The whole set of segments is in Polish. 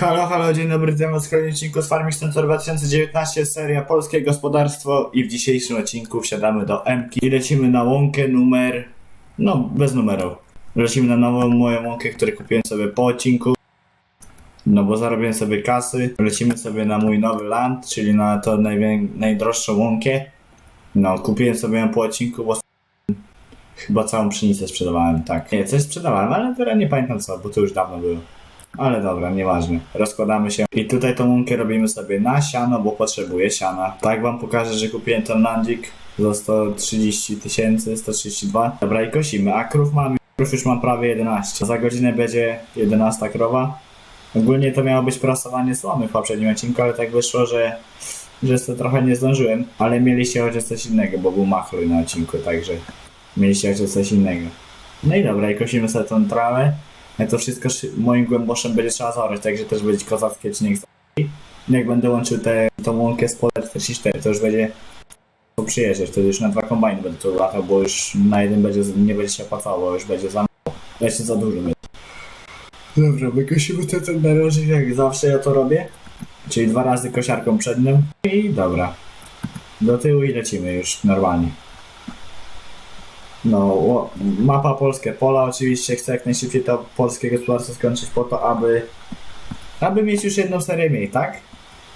Halo, halo, dzień dobry, witam w kolejnym odcinku z Farming Center 2019, seria Polskie Gospodarstwo i w dzisiejszym odcinku wsiadamy do Mki i lecimy na łąkę numer, no bez numerów. Lecimy na nową moją łąkę, którą kupiłem sobie po odcinku, no bo zarobiłem sobie kasy. Lecimy sobie na mój nowy land, czyli na to najdroższą łąkę. No, kupiłem sobie ją po odcinku, bo chyba całą pszenicę sprzedawałem, tak. Nie, coś sprzedawałem, ale teraz nie pamiętam co, bo to już dawno było. Ale dobra, nieważne. Rozkładamy się. I tutaj tą łąkę robimy sobie na siano, bo potrzebuję siana. Tak wam pokażę, że kupiłem ten landzik za 130 tysięcy, 132. Dobra, i kosimy. A krów mam, krów już mam prawie 11. Za godzinę będzie 11 krowa. Ogólnie to miało być prasowanie słomy w poprzednim odcinku, ale tak wyszło, że że to trochę nie zdążyłem, ale mieliście chociaż coś innego, bo był machluj na odcinku, także mieliście chociaż coś innego. No i dobra, i kosimy sobie tą trawę. Ja to wszystko szy- moim głęboszem będzie trzeba zaorać, także też będzie kozacki odcinek z Jak będę łączył tę tą łąkę z Polar 44, to już będzie to przyjeżdżać, to już na dwa kombajny będę tu latał, bo już na jeden będzie, nie będzie się opłacało, już będzie za mało. Jeszcze za dużo będzie. Dobra, wykosimy ten, ten narożnik, jak zawsze ja to robię. Czyli dwa razy kosiarką przednią i dobra. Do tyłu i lecimy już normalnie. No, mapa polskie pola oczywiście chcę jak najszybciej to polskie gospodarstwo skończyć po to, aby aby mieć już jedną serię mniej, tak?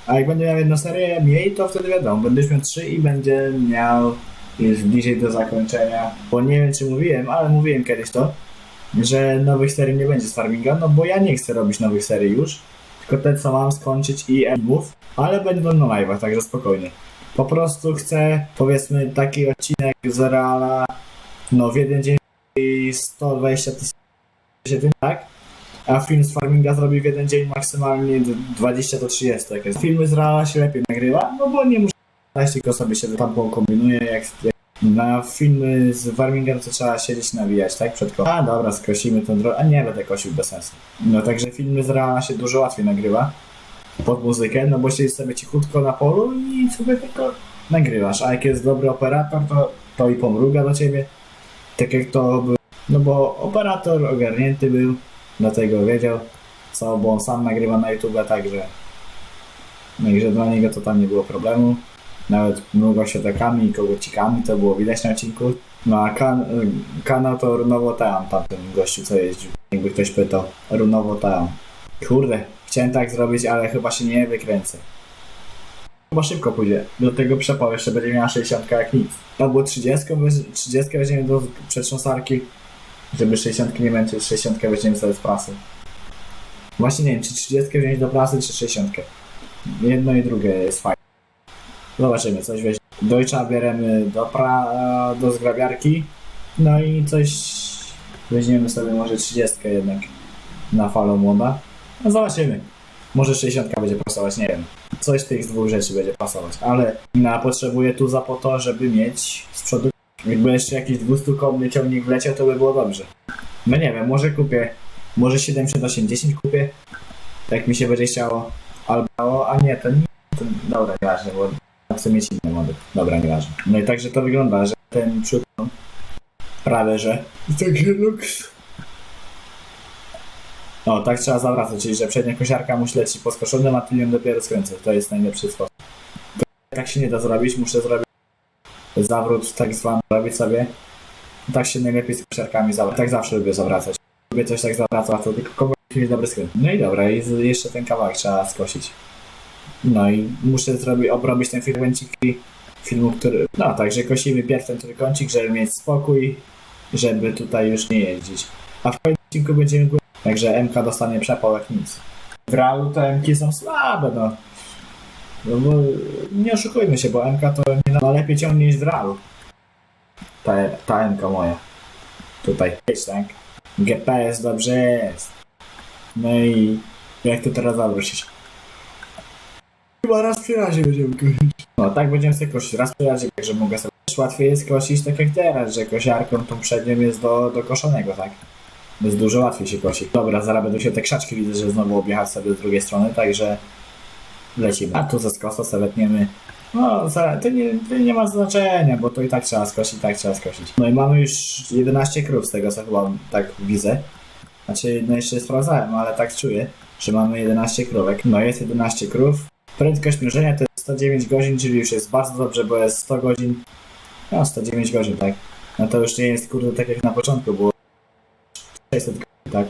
A jak będę miał jedną serię mniej, to wtedy wiadomo, będę miał trzy i będzie miał już bliżej do zakończenia. Bo nie wiem czy mówiłem, ale mówiłem kiedyś to, że nowych serii nie będzie z farminga, no bo ja nie chcę robić nowych serii już, tylko te co mam skończyć i mów, ale będą na live'ach, także spokojnie. Po prostu chcę, powiedzmy, taki odcinek z Reala, no w jeden dzień i 120 tysięcy, tak? A film z farminga zrobi w jeden dzień maksymalnie d- 20 do 30. Jak jest. Filmy z Reala się lepiej nagrywa, no bo nie muszę grać, tylko sobie się tam kombinuje jak, jak na filmy z farminga to trzeba siedzieć nawijać, tak? Przed A dobra, skosimy tą drogę. A nie będę kosił bez sensu. No także filmy z Reala się dużo łatwiej nagrywa pod muzykę, no bo siedzisz sobie cichutko na polu i sobie tylko nagrywasz. A jak jest dobry operator, to, to i pomruga do ciebie. Tak jak to był. No bo operator ogarnięty był, dlatego wiedział co, bo on sam nagrywa na YouTube, także także dla niego to tam nie było problemu. Nawet mrugał światełkami i kogocikami, to było widać na odcinku. No a kan kanał to Runowo Team, tamten gościu co jeździł. Jakby ktoś pytał. Runowo Team. Kurde, chciałem tak zrobić, ale chyba się nie wykręcę. Chyba szybko pójdzie. Do tego przepał jeszcze będzie miała 60 jak nic. Albo 30, weź- 30 weźmiemy do przetrząsarki, żeby 60 nie męczyć, 60 weźmiemy sobie z prasy. Właśnie nie wiem, czy 30 wziąć do prasy, czy 60. Jedno i drugie jest fajne. Zobaczymy, coś weź. Deutscha bierzemy do, pra, do zgrabiarki. No i coś weźmiemy sobie może 30 jednak na falą młoda. No zobaczymy. Może 60 będzie pasować, nie wiem. Coś z tych dwóch rzeczy będzie pasować, ale na potrzebuję tuza po to, żeby mieć z przodu. Jakby jeszcze jakiś 200-konny ciągnik wleciał, to by było dobrze. No nie wiem, może kupię. Może 780 kupię. Jak mi się będzie chciało. Albo, a nie, to nie. To, dobra, nieważne, bo chcę mieć inne mody. Dobra, nieważne. No i także to wygląda, że ten przód prawie, że taki luks. O, tak trzeba zawracać, czyli że przednia kosiarka musi lecieć po skoszonym, a tylnią dopiero skręcę. To jest najlepszy sposób. Tak się nie da zrobić, muszę zrobić zawrót tak zwany, robić sobie. Tak się najlepiej z kosiarkami zawracać. Tak zawsze lubię zawracać. Lubię coś tak zawracać, to tylko kogoś mieć dobry skręt. No i dobra, i jeszcze ten kawałek trzeba skosić. No i muszę zrobić, obrobić ten fragmencik filmu, który... No, także kosimy pierw ten trójkącik, żeby mieć spokój, żeby tutaj już nie jeździć. A w odcinku będziemy Także MK dostanie przepał jak nic. W realu te MK są słabe, no. no bo nie oszukujmy się, bo MK to nie ma lepiej ciągnie niż w realu. Ta, ta MK moja. Tutaj. Jest, tak? GPS dobrze jest. No i jak to teraz zawrócić? Chyba raz przy razie będziemy kosić. No tak będziemy sobie kosić raz przy razie, także mogę sobie... Łatwiej jest kosić tak jak teraz, że kosiarką tą przednią jest do, do koszonego, tak? Jest dużo łatwiej się kosi. Dobra, zaraz będą się te krzaczki, widzę, że znowu objechać sobie z drugiej strony, także lecimy. A tu ze skosa sobie letniemy. No, to nie, to nie ma znaczenia, bo to i tak trzeba skosić, i tak trzeba skosić. No i mamy już 11 krów z tego, co chyba tak widzę. Znaczy, no jeszcze sprawdzałem, ale tak czuję. że mamy 11 krówek. No jest 11 krów. Prędkość mierzenia to jest 109 godzin, czyli już jest bardzo dobrze, bo jest 100 godzin. No 109 godzin, tak. No to już nie jest kurde tak jak na początku było 600 godzin, tak.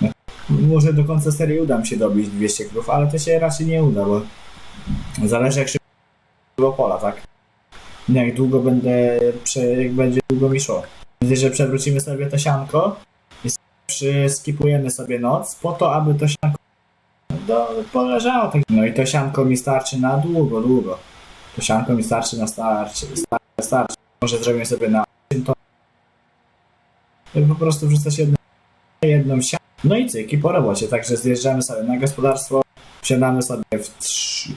No, może do końca serii uda mi się dobić 200 krów, ale to się raczej nie uda, bo zależy jak szybko pola, tak. Jak długo będę, jak będzie długo mi szło. Że przewrócimy sobie to sianko skipujemy sobie noc po to, aby to sianko do, poleżało. Tak. No i to sianko mi starczy na długo, długo. To sianko mi starczy na starczy, starczy, starczy. Może zrobimy sobie na 8 ton. I po prostu wrzucać jedną, jedną siankę. No i cyk, i po robocie. Także zjeżdżamy sobie na gospodarstwo, wsiadamy sobie w trzy...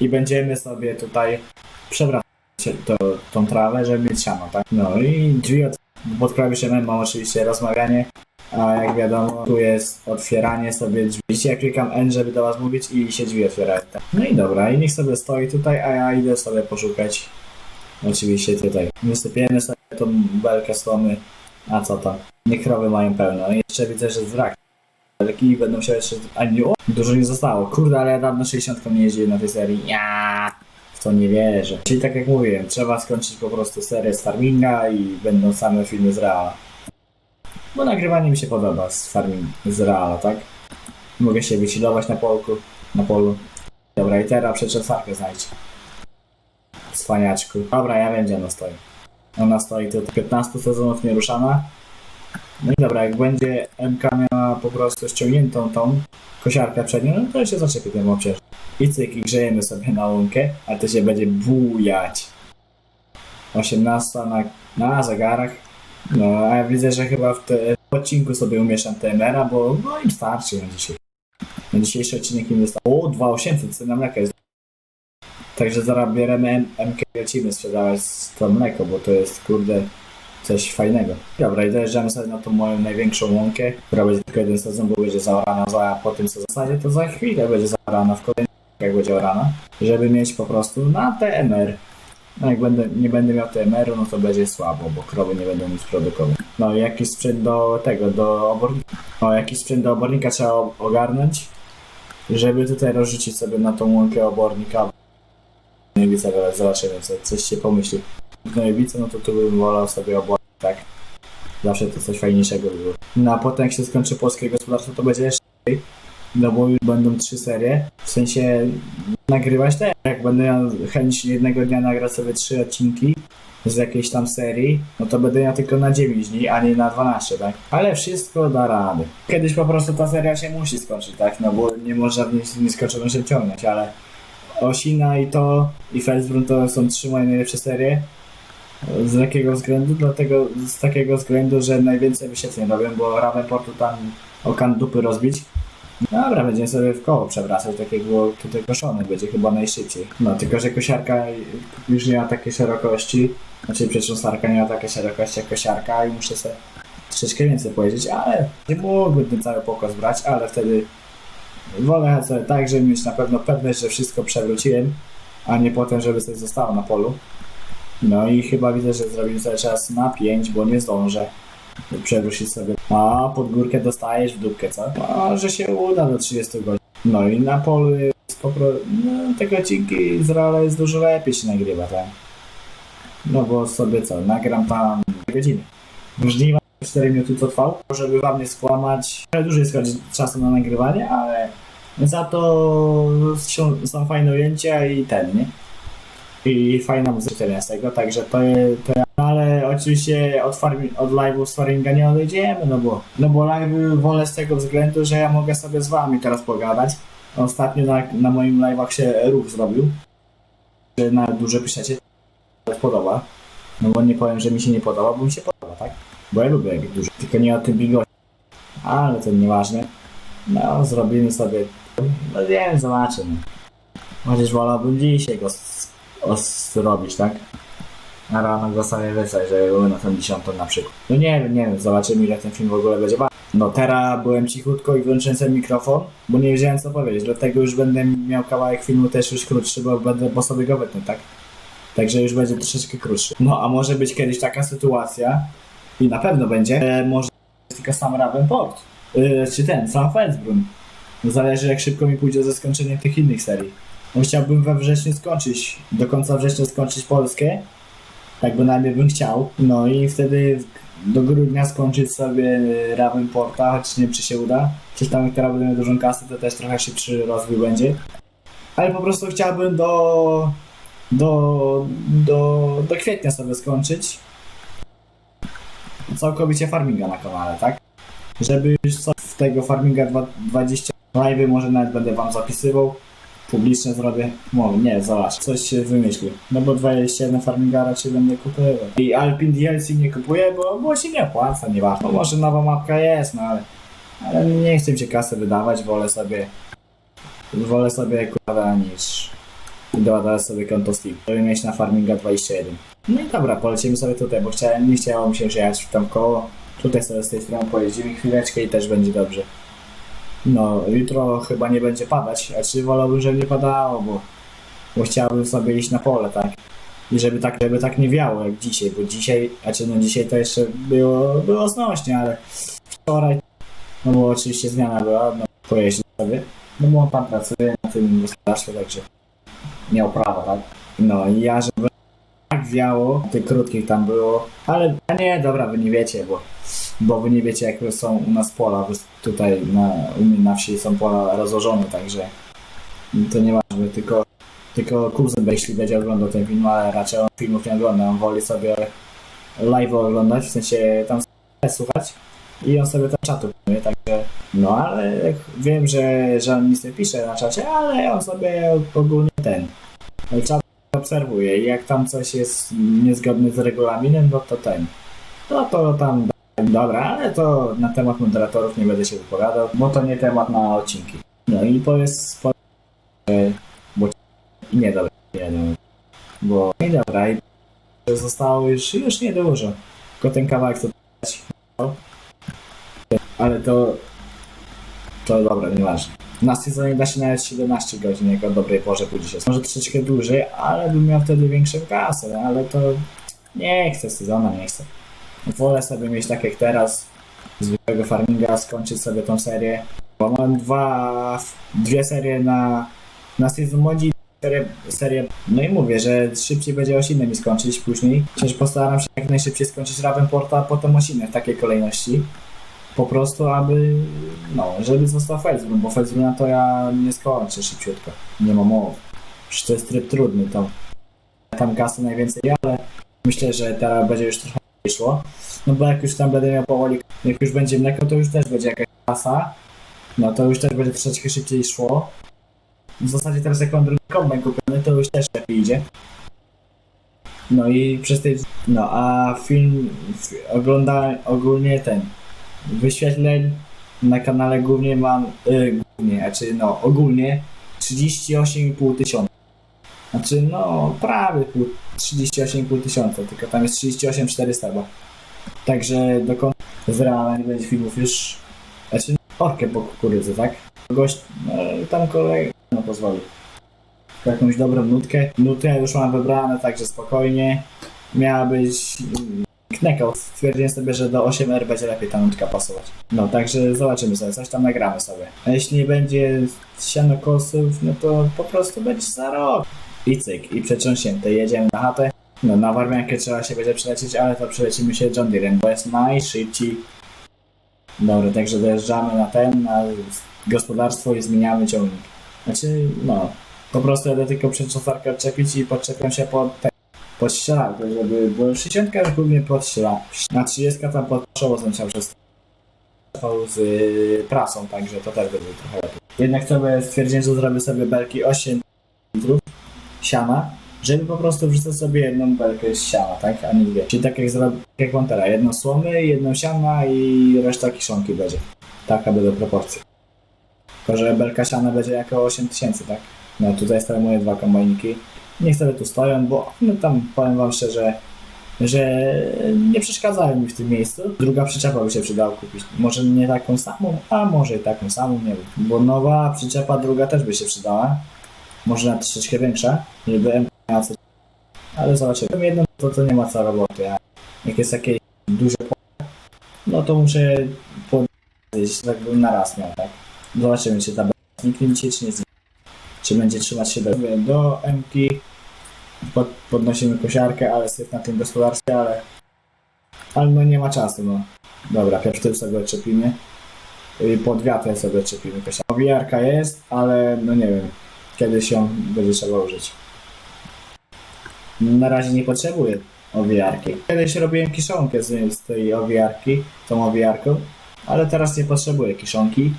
I będziemy sobie tutaj przewracać to, tą trawę, żeby mieć siano, tak? No i drzwi od, pod klawiszem mam oczywiście rozmawianie, a jak wiadomo, tu jest otwieranie sobie drzwi. Jak klikam N, żeby do was mówić i się drzwi otwierają. No i dobra, i niech sobie stoi tutaj, a ja idę sobie poszukać oczywiście tutaj. Wysypiemy sobie tą belkę słomy, a co to? Nie krowy mają pełno. I jeszcze widzę, że wrak. Belki będą się jeszcze... A nie, o, dużo nie zostało. Kurde, ale ja dawno 60 nie jeździłem na tej serii. Ja w to nie wierzę. Czyli tak jak mówiłem, trzeba skończyć po prostu serię z farminga i będą same filmy z Reala. Bo nagrywanie mi się podoba z farming z Reala, tak? Mogę się wychillować na polku, na polu. Dobra, i teraz przeczesarkę znajdź. Cwaniaczku. Dobra, ja wiem gdzie ona stoi. Ona stoi tu od 15 sezonów nieruszana. No i dobra, jak będzie MK miała po prostu ściągniętą tą kosiarkę przednią, no to się zaczepię tym obciąż. I cyk, i grzejemy sobie na łąkę, a to się będzie bujać. 18 na, na zegarach. No, a ja widzę, że chyba w, te, w odcinku sobie umieszczam TMR-a, bo no im starczy na dzisiaj. Na dzisiejszy odcinek im wystarczy. O, 2800, cena mleka jest. Także zaraz bierzemy MK lecimy sprzedawać to mleko, bo to jest kurde coś fajnego. Dobra, i dojeżdżamy sobie na tą moją największą łąkę, która będzie tylko jeden sezon, bo będzie zaorana za, po tym sezonie, to za chwilę będzie zaorana w kolejnym jak będzie orana, żeby mieć po prostu na TMR. No jak będę, nie będę miał TMR-u, no to będzie słabo, bo krowy nie będą nic produkować. No i jakiś sprzęt do tego, do obornika. No jakiś sprzęt do obornika trzeba ogarnąć, żeby tutaj rozrzucić sobie na tą łąkę obornika. Gnojowica, ale zobaczymy, co, coś się pomyśli. Gnojowice, no to tu bym wolał sobie obornik, tak? Zawsze to coś fajniejszego by było. No a potem jak się skończy polskie gospodarstwo, to będzie jeszcze lepiej. No bo już będą trzy serie. W sensie nagrywać te. Jak będę miał chęć jednego dnia nagrać sobie trzy odcinki z jakiejś tam serii, no to będę miał tylko na 9 dni, a nie na 12, tak? Ale wszystko da rady. Kiedyś po prostu ta seria się musi skończyć, tak? No bo nie można w nieskończoność się ciągnąć, ale Osina i to i Felsbrun to są trzy moje najlepsze serie. Z jakiego względu? Dlatego, z takiego względu, że najwięcej wyświetleń robią, bo Ravenportu tam okan dupy rozbić. Dobra, będziemy sobie w koło przewracać, tak jak było tutaj koszone, będzie chyba najszybciej. No, tylko że kosiarka już nie ma takiej szerokości, znaczy przetrząsarka nie ma takiej szerokości jak kosiarka i muszę sobie troszeczkę więcej powiedzieć, ale nie mógłbym ten cały pokos brać, ale wtedy wolę sobie tak, żeby mieć na pewno pewność, że wszystko przewróciłem, a nie potem, żeby coś zostało na polu. No i chyba widzę, że zrobimy sobie czas na 5, bo nie zdążę przewrócić sobie. A pod górkę dostajesz w dupkę, co? A że się uda do 30 godzin. No i na polu jest po prostu, no, te odcinki z Reala jest dużo lepiej się nagrywa, tak? No bo sobie co, nagram tam godziny. Żniwa 4 minuty to trwał, żeby wam nie skłamać. Ale dużo jest czasu na nagrywanie, ale za to są, fajne ujęcia i ten, nie? I fajna muzyka z tego, także to, ale oczywiście od, od live'ów z Faringa nie odejdziemy, no bo, no bo live'y wolę z tego względu, że ja mogę sobie z wami teraz pogadać. Ostatnio na, na moim live'ach się ruch zrobił, że na dużo piszecie, to podoba. No bo nie powiem, że mi się nie podoba, bo mi się podoba, tak? Bo ja lubię dużo, tylko nie o tym bigocie. Ale to nieważne. No, zrobimy sobie, no wiem, zobaczymy. Chociaż wolałbym dzisiaj go zrobić, tak? A rano go sobie wysłać, żeby były na tą dziesiątą na przykład. No nie wiem, nie wiem, zobaczymy ile ten film w ogóle będzie. No teraz byłem cichutko i wyłączyłem sobie mikrofon, bo nie wiedziałem co powiedzieć, dlatego już będę miał kawałek filmu też już krótszy, bo będę bo sobie go wytnę, tak? Także już będzie troszeczkę krótszy. No a może być kiedyś taka sytuacja, i na pewno będzie, że może tylko sam Ravenport Yy, czy ten, sam Felsbrun. Zależy jak szybko mi pójdzie ze skończeniem tych innych serii. Bo chciałbym we wrześniu skończyć, do końca września skończyć Polskę. Tak bynajmniej bym chciał. No i wtedy do grudnia skończyć sobie Ravenporta, choć nie wiem czy się uda. Coś tam, która będzie miał dużą kasę, to też trochę szybszy rozwój będzie. Ale po prostu chciałbym do, do, do, do kwietnia sobie skończyć całkowicie farminga na kanale, tak? Żeby już coś w tego farminga dwa- 20 live'y może nawet będę wam zapisywał. Publicznie zrobię. No nie, zobacz, coś się wymyślił. No bo 21 farminga raczej będę kupował. I Alpin DLC nie kupuję, bo, bo się nie opłaca, nie. No może nowa mapka jest, no ale, ale nie chcę się kasy wydawać, wolę sobie wolę sobie kurwa niż dodawać sobie konto Steam, żeby mieć na farminga 21. No i dobra, polecimy sobie tutaj, bo chciałem, nie chciało mi się jechać w tam koło. Tutaj sobie z tej strony pojeździmy chwileczkę i też będzie dobrze. No, jutro chyba nie będzie padać, a czy wolałbym, żeby nie padało, bo, bo chciałbym sobie iść na pole, tak? I żeby tak, żeby tak nie wiało jak dzisiaj, bo dzisiaj, a czy no dzisiaj to jeszcze było, było znośnie, ale wczoraj, no bo oczywiście zmiana była, no pojeździć sobie, no bo pan pracuje na tym gospodarstwie, także miał prawo, tak? No i ja, żeby tak wiało, tych krótkich tam było, ale a nie, dobra, wy nie wiecie, bo, bo wy nie wiecie, jak są u nas pola, tutaj na, u mnie na wsi są pola rozłożone, także to nie ważne, tylko, tylko kuzyn, jeśli będzie oglądał ten film, ale raczej on filmów nie ogląda, on woli sobie live oglądać, w sensie tam słuchać i on sobie tam czatu pilnuje, także no ale wiem, że, że on nic nie pisze na czacie, ale on sobie ogólnie ten czat obserwuje i jak tam coś jest niezgodne z regulaminem, no to ten, no to tam dobra, ale to na temat moderatorów nie będę się wypowiadał, bo to nie temat na odcinki. No i powiedz, powiedz bo nie dobra, nie no, bo i dobra, i zostało już, już niedużo, tylko ten kawałek no. ale to to dobra, nieważne. Na sezonie da się nawet 17 godzin, jak o dobrej porze budzi się. Może troszeczkę dłużej, ale bym miał wtedy większą kasę, ale to nie chcę sezona, nie chcę. Wolę sobie mieć tak jak teraz, zwykłego farminga, skończyć sobie tą serię, bo mam dwa, dwie serie na, na sezon modzi, serię, serię, no i mówię, że szybciej będzie Osinę mi skończyć później, chociaż postaram się jak najszybciej skończyć Ravenporta, a potem Osinę w takiej kolejności po prostu, aby, no, żeby został Felsbrun, bo Felsbruna to ja nie skończę szybciutko, nie ma mowy. Przecież to jest tryb trudny, to tam kasy najwięcej, ale myślę, że teraz będzie już trochę szło, no bo jak już tam będę miał powoli, jak już będzie mleko, to już też będzie jakaś kasa, no to już też będzie troszeczkę szybciej szło. W zasadzie teraz jak mam drugi kombajn kupiony, to już też lepiej idzie. No i przez tej, no a film oglądałem ogólnie ten, wyświetleń na kanale głównie mam, y, głównie, znaczy no ogólnie 38,5 tysiąca. Znaczy no prawie pół, 38,5 tysiąca, tylko tam jest 38 400 chyba. Także do końca z Reala nie będzie filmów już, znaczy orkę po kukurydzy, tak? Gość, no, tam kolega no pozwoli. Jakąś dobrą nutkę. Nutę już mam wybrane, także spokojnie. Miała być knekał. Stwierdziłem sobie, że do 8R będzie lepiej ta nutka pasować. No, także zobaczymy sobie, coś tam nagramy sobie. A jeśli będzie siano kosów, no to po prostu będzie za rok. I cyk, i przetrząśnięte. Jedziemy na chatę. No, na Warmiankę trzeba się będzie przelecieć, ale to przelecimy się John Deerem, bo jest najszybciej. Dobra, także dojeżdżamy na ten, na gospodarstwo i zmieniamy ciągnik. Znaczy, no, po prostu jadę tylko przeczesarkę odczepić i podczepiam się pod te, pod ścielankę, żeby, bo 60 już głównie pod ścielankę. Na 30 tam pod przewozem chciał przez z y, prasą, także to też będzie trochę lepiej. Jednak sobie stwierdziłem, że zrobię sobie belki 8 litrów siana, żeby po prostu wrzucać sobie jedną belkę z siana, tak, a nie dwie. Czyli tak jak zrobię, jak mam teraz, jedną słomy, jedną siana i reszta kiszonki będzie. Taka będą proporcje. Tylko, że belka siana będzie jako 8000, tak? No tutaj stoją moje dwa kombajniki. Niech sobie tu stoją, bo no tam powiem wam szczerze, że nie przeszkadzają mi w tym miejscu. Druga przyczepa by się przydała kupić. Może nie taką samą, a może i taką samą, nie wiem. Bo nowa przyczepa druga też by się przydała. Może nawet troszeczkę większa, żeby M. Ale zobaczymy. Jedno to, to nie ma co roboty, a jak jest jakieś duże pole, no to muszę po jeśli tak na raz miał, tak? Zobaczymy, czy ta zniknie dzisiaj, czy nie zniknie. Czy będzie trzymać się do, do. Pod, podnosimy kosiarkę, ale syf na tym gospodarstwie, ale... Ale no nie ma czasu, no. Dobra, pierwszy tył sobie odczepimy. Pod wiatrem sobie odczepimy kosiarkę. Owijarka jest, ale no nie wiem, kiedy się będzie trzeba użyć. Na razie nie potrzebuję owijarki. Kiedyś robiłem kiszonkę z, z tej owijarki, tą owijarką, ale teraz nie potrzebuję kiszonki,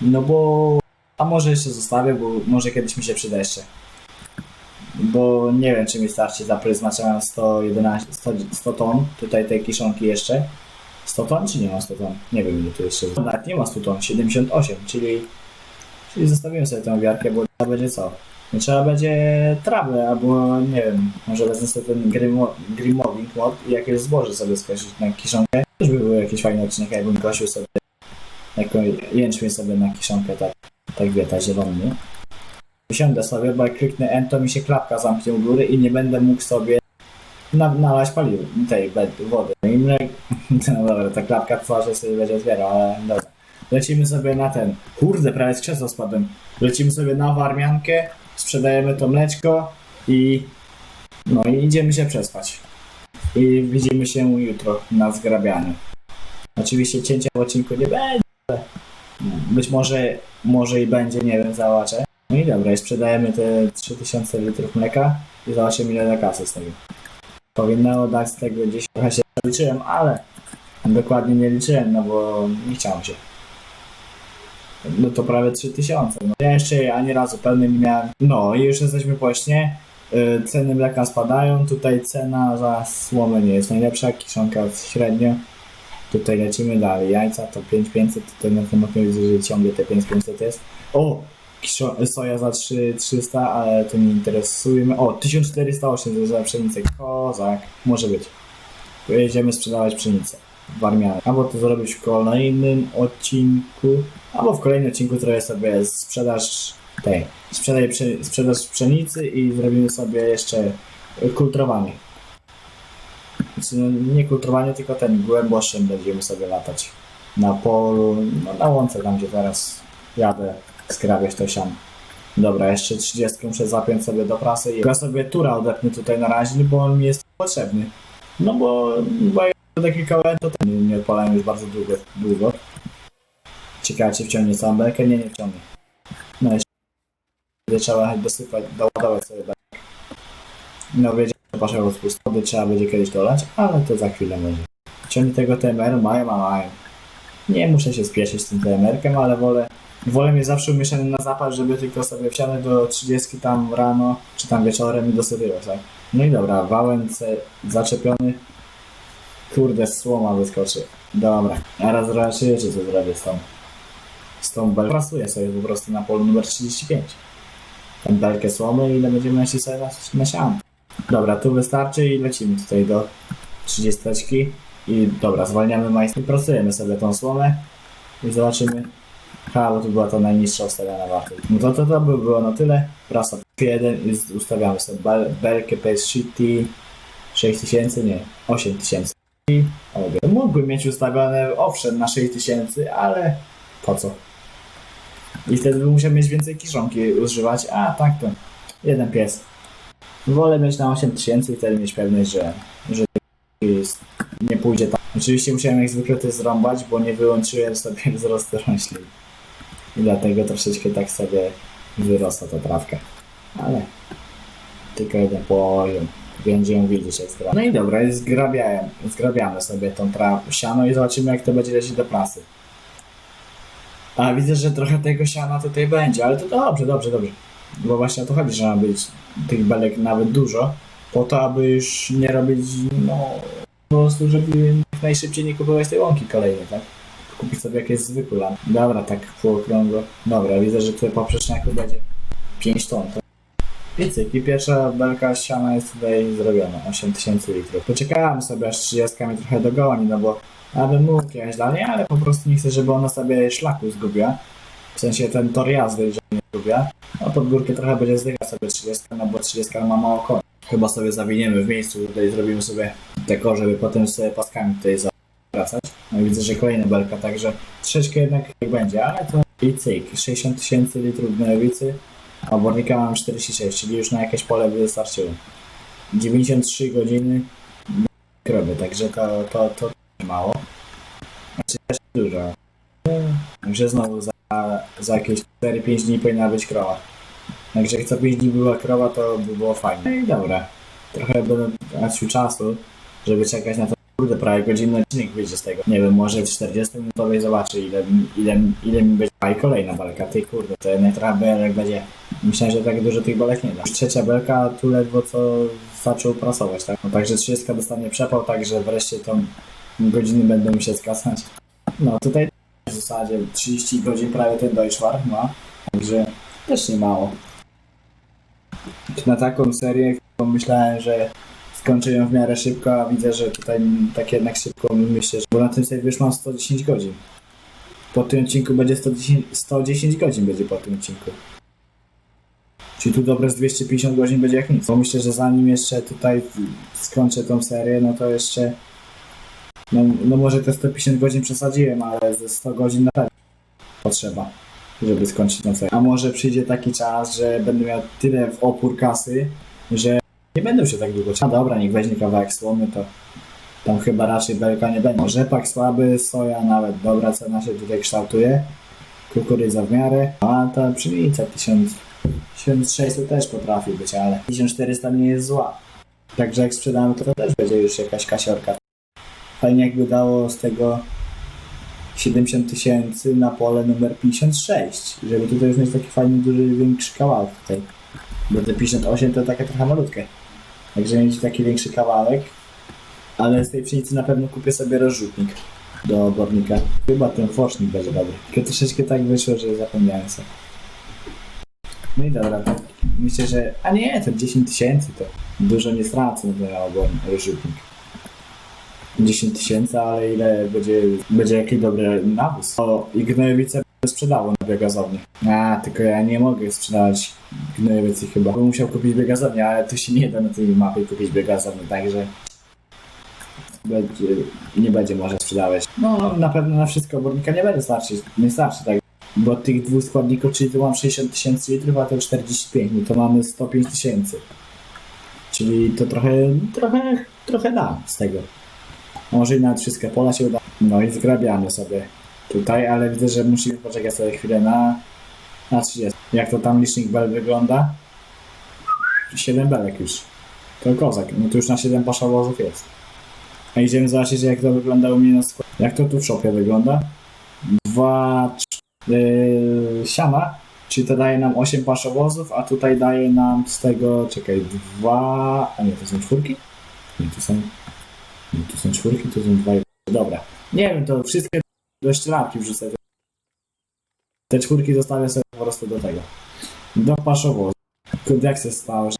no bo... A może jeszcze zostawię, bo może kiedyś mi się przyda jeszcze. Bo nie wiem, czy mi starczy za pryzma, czy mam 111, 100, 100 ton tutaj tej kiszonki jeszcze. 100 ton, czy nie ma 100 ton? Nie wiem, ile tu jeszcze. Nawet nie ma 100 ton, 78, czyli... Czyli zostawiłem sobie tę owiarkę, bo trzeba będzie co? No trzeba będzie trawę, albo nie wiem, może wezmę sobie ten grimo, Grimowing mod i jakieś zboże sobie skosić na kiszonkę. Też by był jakiś fajny odcinek, jakbym kosił sobie jako jęczmień sobie na kiszonkę, tak, tak wie, tak zielony? Usiądę sobie, bo jak kliknę N, to mi się klapka zamknie u góry i nie będę mógł sobie na, nalać paliwa, tej wody. I mnie, no dobra, ta klapka twarzy sobie będzie otwierał, ale dobra. Lecimy sobie na ten, kurde, prawie z krzesła spadłem. Lecimy sobie na warmiankę, sprzedajemy to mleczko i no i idziemy się przespać. I widzimy się jutro na zgrabianiu. Oczywiście cięcia w odcinku nie będzie. Być może, może i będzie, nie wiem, zobaczę. No i dobra, i sprzedajemy te 3000 litrów mleka i zobaczymy ile da kasy z tego. Powinno dać z tego gdzieś trochę się liczyłem, ale dokładnie nie liczyłem, no bo nie chciałem się. No to prawie 3000. No. Ja jeszcze ani razu pełny nie miałem. No i już jesteśmy po śnie. Y, Ceny mleka spadają. Tutaj cena za słomę nie jest najlepsza. Kiszonka średnio. Tutaj lecimy dalej. Jajca to 5500. Tutaj na tym okiem widzę, że ciągle te 5500 jest. O! Soja za 3300, ale to nie interesuje. O! 1408 za pszenicę. Kozak. Może być. Pojedziemy sprzedawać pszenicę w Armianie. Albo to zrobić w kolejnym odcinku, albo w kolejnym odcinku trochę sobie sprzedaż tej, sprzedaj, sprzedaż pszenicy i zrobimy sobie jeszcze kultrowanie. Nie kultrowanie, tylko ten głęboszym będziemy sobie latać. Na polu, no na łące tam gdzie teraz jadę skrabiać to siano. Dobra, jeszcze 30 muszę zapiąć sobie do prasy i ja sobie tura odepnę tutaj na razie, bo on mi jest potrzebny. No bo, bo jak taki kawałek to ten nie, nie już bardzo długo, długo. Ciekawe czy wciągnie całą belkę? Nie, nie wciągnie. No jeszcze trzeba dosypać, doładować sobie belkę. No wiedziałem, rozpustu wody trzeba będzie kiedyś dolać, ale to za chwilę będzie. Ciągnie tego TMR mają, mają. Nie muszę się spieszyć z tym TMR-kiem, ale wolę Wolę mieć zawsze umieszczony na zapas, żeby tylko sobie wsiadać do 30 tam rano, czy tam wieczorem i dosypywać, tak? No i dobra, wałęce zaczepiony. Kurde, słoma wyskoczy. Dobra, teraz zobaczycie co zrobię z tą. Z tą belką. Prasuję sobie po prostu na polu numer 35. Tą belkę słomy i ile będziemy nosić sobie na, na. Dobra, tu wystarczy i lecimy tutaj do 30 i dobra, zwalniamy majster. Prasujemy sobie tą słomę i zobaczymy Ha, bo to była ta najniższa ustawiana wartość. No to, to, to by było na tyle. Prasa 1 i ustawiamy sobie bel, belkę PS Shitty 6000, nie, 8000. I obie. Mógłbym mieć ustawione owszem na 6000, ale po co? I wtedy bym musiał mieć więcej kiszonki używać, a tak to jeden pies. Wolę mieć na 8000 i wtedy mieć pewność, że, że jest, nie pójdzie tak. Oczywiście musiałem jak zwykle to zrąbać, bo nie wyłączyłem sobie wzrostu roślin. I dlatego troszeczkę tak sobie wyrosła ta trawka. Ale tylko jeden poziom. Będzie ją widzieć jak zgrabia. No i dobra, zgrabiałem, zgrabiamy sobie tą tra- siano i zobaczymy jak to będzie lecieć do prasy. A widzę, że trochę tego siana tutaj będzie, ale to dobrze, dobrze, dobrze. Bo właśnie o to chodzi, że ma być tych belek nawet dużo, po to, aby już nie robić, no, po prostu, żeby najszybciej nie kupować tej łąki kolejnej, tak? Kupić sobie jakieś zwykłe lampy. Dobra, tak półokrągło. Dobra, widzę, że tutaj poprzeczniaku będzie 5 ton. To... I i pierwsza belka siana jest tutaj zrobiona, 8000 litrów. Poczekałem sobie aż 30 mi trochę dogoni, no bo abym mógł jechać dalej, ale po prostu nie chcę, żeby ona sobie szlaku zgubiła. W sensie ten tor jazdy, że nie zgubiła. No pod górkę trochę będzie zdychać sobie 30, no bo 30 ma mało koni. Chyba sobie zawiniemy w miejscu, tutaj zrobimy sobie dekor, żeby potem sobie paskami tutaj zawracać. No widzę, że kolejna belka, także troszeczkę jednak jak będzie, ale to i cyk, 60 tysięcy litrów gnojowicy, a obornika mam 46, czyli już na jakieś pole by wystarczyło. 93 godziny krowy, także to, to, to mało. Znaczy też dużo. Także znowu za, za jakieś 4-5 dni powinna być krowa. Także jak co 5 dni była krowa, to by było fajnie. No i dobra. Trochę będę tracił czasu, żeby czekać na to. Kurde, prawie godzinny odcinek wyjdzie z tego. Nie wiem, może w 40 minutowej zobaczę ile, ile, ile mi będzie. A i kolejna belka, ty kurde, to jednak trochę belek będzie. Myślałem, że tak dużo tych belek nie da. Już trzecia belka tu ledwo co zaczął prasować, tak? No także 30 dostanie przepał, także wreszcie tą godziny będę musiał skasać. No tutaj w zasadzie 30 godzin prawie ten Deutschwar ma, także też nie mało. Na taką serię myślałem, że skończę ją w miarę szybko, a widzę, że tutaj tak jednak szybko myślę, bo na tym sobie już mam 110 godzin. Po tym odcinku będzie 110, 110 godzin będzie po tym odcinku. Czyli tu dobre z 250 godzin będzie jak nic. Bo myślę, że zanim jeszcze tutaj skończę tą serię, no to jeszcze no, no może te 150 godzin przesadziłem, ale ze 100 godzin na pewno potrzeba, żeby skończyć tą serię. A może przyjdzie taki czas, że będę miał tyle w opór kasy, że nie będę się tak długo czekał. Dobra, niech weźmie kawałek słomy, to tam chyba raczej belka nie będzie. Rzepak słaby, soja nawet dobra cena się tutaj kształtuje. Kukurydza w miarę, a ta pszenica 1000, 1600 też potrafi być, ale 1400 nie jest zła. Także jak sprzedamy, to też będzie już jakaś kasiorka. Fajnie jakby dało z tego 70 tysięcy na pole numer 56, żeby tutaj już mieć taki fajny, duży, większy kawałek tutaj. Bo te 58 to takie trochę malutkie. Także mieć taki większy kawałek. Ale z tej pszenicy na pewno kupię sobie rozrzutnik do obornika. Chyba ten focznik będzie dobry. Tylko troszeczkę tak wyszło, że zapomniałem sobie. No i dobra, tak myślę, że... A nie, to 10 tysięcy to dużo nie stracę na ten obornik, rozrzutnik. 10 tysięcy, ale ile będzie, będzie jakiś dobry nawóz. O, i gnojowice będę sprzedało na biogazowni. A, tylko ja nie mogę sprzedawać gnojowicy chyba. Bym musiał kupić biogazownię, ale tu się nie da na tej mapie kupić biogazowni, także będzie, nie będzie można sprzedawać. No, na pewno na wszystko obornika nie będzie starczyć, nie starczy tak. Bo tych dwóch składników, czyli tu mam 60 tysięcy litrów, a to 45, no to mamy 105 tysięcy. Czyli to trochę, trochę, trochę da z tego. Może i nawet wszystkie pola się uda. No i zgrabiamy sobie tutaj, ale widzę, że musimy poczekać sobie chwilę na, na 30. Jak to tam licznik bel wygląda? 7 belek już. To kozak. No to już na 7 paszałozów jest. A idziemy zobaczyć jak to wygląda u mnie na składzie. Jak to tu w shopie wygląda? Dwa yy, siana, czyli to daje nam 8 paszowozów, a tutaj daje nam z tego, czekaj, dwa, a nie, to są czwórki? Nie, to są, nie, to są czwórki, to są dwa, dobra. Nie wiem, to wszystkie do ścielarki wrzucę. Te czwórki zostawię sobie po prostu do tego. Do jak się stało, że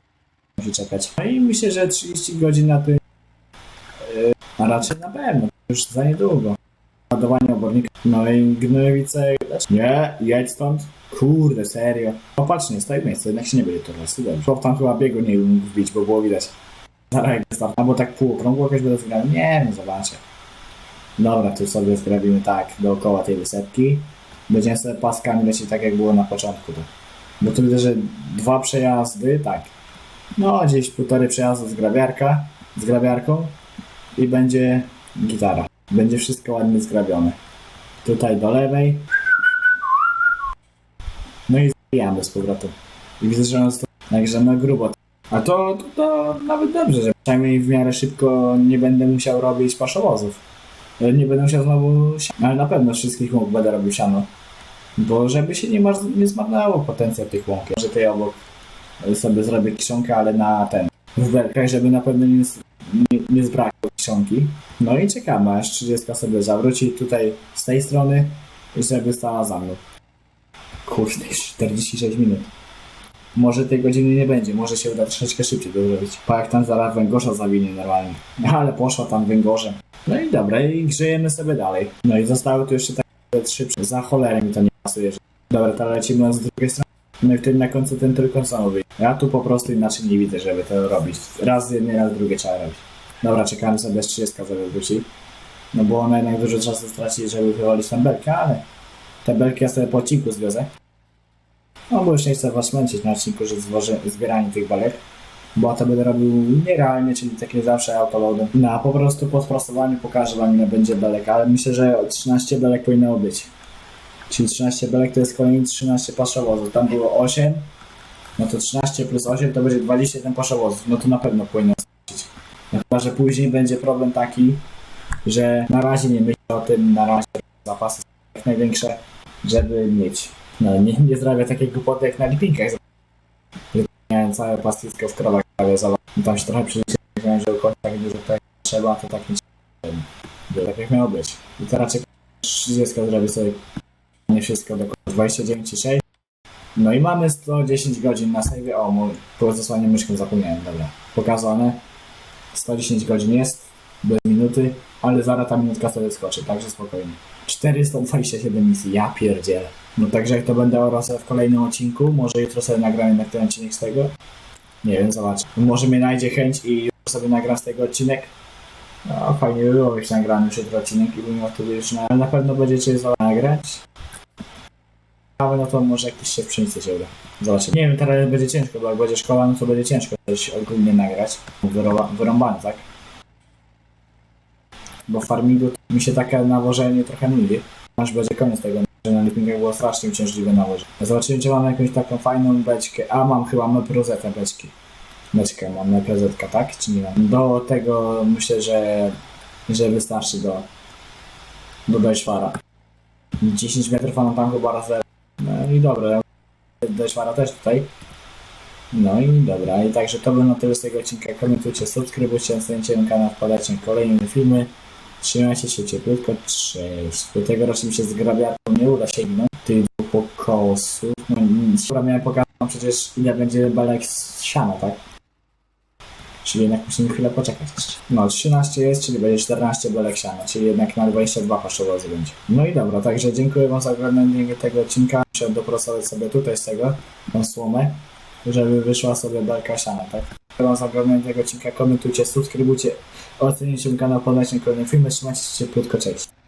musi czekać. No i myślę, że 30 godzin na tym, yy, a raczej na pewno, już za niedługo. Ładowanie obornika. No i gnojowice. Nie, jedź stąd. Kurde, serio. Popatrz, nie stoi w miejscu, jednak się nie będzie to. Dobrze. Chłop tam chyba biegu nie mógł wbić, bo było widać. Jak start. Albo tak półokrągło jakoś będę zgrał. Nie wiem, zobaczę. Dobra, tu sobie zrobimy tak dookoła tej wysepki. Będziemy sobie paskami lecieć tak jak było na początku. To. Bo tu widzę, że dwa przejazdy, tak. No, gdzieś półtorej przejazdu z grabiarka, z grabiarką i będzie gitara. Będzie wszystko ładnie zgrabione. Tutaj do lewej. No i zbijamy z powrotem. I widzę, że on sto... Także no grubo. A to, to, to nawet dobrze, że przynajmniej w miarę szybko nie będę musiał robić paszowozów. E, Nie będę musiał znowu ale na pewno wszystkich łąk będę robił siano. Bo żeby się nie, nie zmarnowało potencjał tych łąk. Że tutaj obok e, sobie zrobię kiszonkę, ale na ten. W belkach, żeby na pewno nie, nie, nie zbrakło kiszonki. No i czekamy, aż 30 sobie zawróci tutaj z tej strony, żeby stała za mną. Kurde, już 46 minut. Może tej godziny nie będzie, może się uda troszeczkę szybciej to zrobić. Pa jak tam zaraz węgorza zawinie normalnie. Ale poszła tam węgorzem. No i dobra, i grzejemy sobie dalej. No i zostały tu jeszcze takie trzy Za cholerę mi to nie pasuje. Dobra, to lecimy z drugiej strony. No i wtedy na końcu ten tylko znowu wyjdzie. Ja tu po prostu inaczej nie widzę, żeby to robić. Raz z jednej, raz z drugiej trzeba robić. Dobra, czekamy sobie, aż 30 sobie wróci. No bo ona jednak dużo czasu straci, żeby wywalić tę belkę, ale te belki ja sobie po odcinku zwiozę. No bo już nie chcę was męczyć na odcinku, że zbieranie tych belek. Bo to będę robił nierealnie, czyli takie zawsze autoloadem. No a po prostu po sprostowaniu pokażę wam ile będzie belek, ale myślę, że 13 belek powinno być. Czyli 13 belek to jest kolejne 13 paszowozów. Tam było 8, no to 13 plus 8 to będzie 21 paszowozów. No to na pewno powinno starczyć. No chyba, że później będzie problem taki, że na razie nie myślę o tym, na razie zapasy jak największe, żeby mieć. No nie, nie zrobię takiej głupoty jak na lipinkach. Miałem całe pastwisko w krowach prawie zobacz. Tam się trochę przyjrzałem, że ukończyć tak dużo tutaj trzeba, to tak nie trzeba. Tak jak miało być. I teraz aż 30 zrobię sobie nie wszystko do końca. 29,6. No i mamy 110 godzin na save. O, mój, po zasłanie myszką zapomniałem, dobra. Pokazane. 110 godzin jest, bez minuty, ale zaraz ta minutka sobie skoczy, także spokojnie. 427 misji, ja pierdzielę. No także jak to będę sobie w kolejnym odcinku, może jutro sobie nagram jednak ten odcinek z tego. Nie wiem, zobacz. Może mnie najdzie chęć i sobie nagram z tego odcinek. No fajnie by było mieć nagrany jutro odcinek i bym miał wtedy już na... Na pewno będziecie nagrać. Ale no to może jakiś się pszenicy się uda. Zobaczymy. Nie wiem, teraz będzie ciężko, bo jak będzie szkoła, no to będzie ciężko coś ogólnie nagrać. Wyrąbane, tak? Bo farmingu mi się takie nawożenie trochę nudzi. Aż będzie koniec tego, że na lipingach było strasznie uciążliwe nałożenie. Zobaczymy, czy mam jakąś taką fajną beczkę. A, mam chyba meprozetę beczki. Beczkę mam, meprozetka, tak? Czy nie mam? Do tego myślę, że, że wystarczy do, do Dojszwara. 10 metrów, a tam chyba raz. No i dobra, Dojszwara też tutaj. No i dobra, i także to by na tyle z tego odcinka. Komentujcie, subskrybujcie, na kanał, wpadajcie na kolejne filmy. Trzymajcie się cieplutko, cześć. Do tego raczej mi się zgrabiarką nie uda sięgnąć tych dwóch pokosów. No nic. Dobra, miałem pokazać wam przecież ile będzie belek z siana, tak? Czyli jednak musimy chwilę poczekać. No, 13 jest, czyli będzie 14 belek siana, czyli jednak na 22 paszowozy będzie. No i dobra, także dziękuję wam za oglądanie tego odcinka. Muszę dopracować sobie tutaj z tego, tą słomę, żeby wyszła sobie belka siana, tak? Za oglądanie tego odcinka, komentujcie, subskrybujcie, ocenicie mój kanał, podajcie kolejne filmy, trzymajcie się cieplutko, cześć.